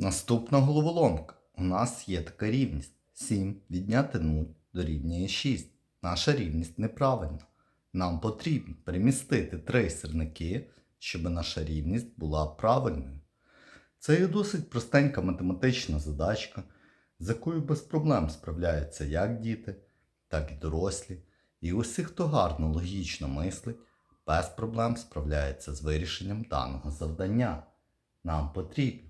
Наступна головоломка. У нас є така рівність. 7 відняти 0 дорівнює 6. Наша рівність неправильна. Нам потрібно перемістити три сірники, щоб наша рівність була правильною. Це є досить простенька математична задачка, з якою без проблем справляються як діти, так і дорослі. І усі, хто гарно логічно мислить, без проблем справляється з вирішенням даного завдання. Нам потрібно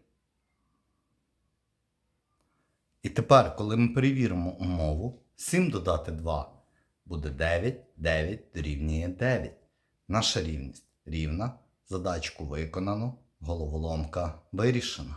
І тепер, коли ми перевіримо умову, 7 додати 2 буде 9, 9 дорівнює 9. Наша рівність рівна. Задачку виконано, головоломка вирішена.